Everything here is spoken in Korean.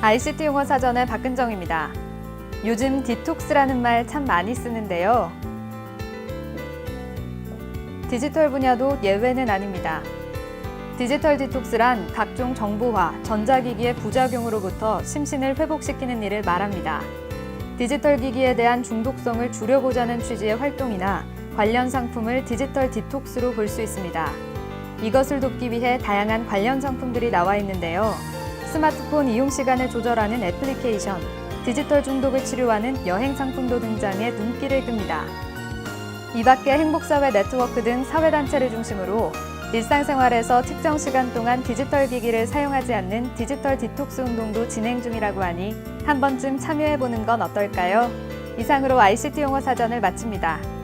ICT 용어 사전의 박근정입니다. 요즘 디톡스라는 말 참 많이 쓰는데요. 디지털 분야도 예외는 아닙니다. 디지털 디톡스란 각종 정보화, 전자기기의 부작용으로부터 심신을 회복시키는 일을 말합니다. 디지털 기기에 대한 중독성을 줄여보자는 취지의 활동이나 관련 상품을 디지털 디톡스로 볼 수 있습니다. 이것을 돕기 위해 다양한 관련 상품들이 나와 있는데요. 스마트폰 이용 시간을 조절하는 애플리케이션, 디지털 중독을 치료하는 여행 상품도 등장해 눈길을 끕니다. 이 밖에 행복사회 네트워크 등 사회단체를 중심으로 일상생활에서 특정 시간 동안 디지털 기기를 사용하지 않는 디지털 디톡스 운동도 진행 중이라고 하니 한 번쯤 참여해보는 건 어떨까요? 이상으로 ICT 용어 사전을 마칩니다.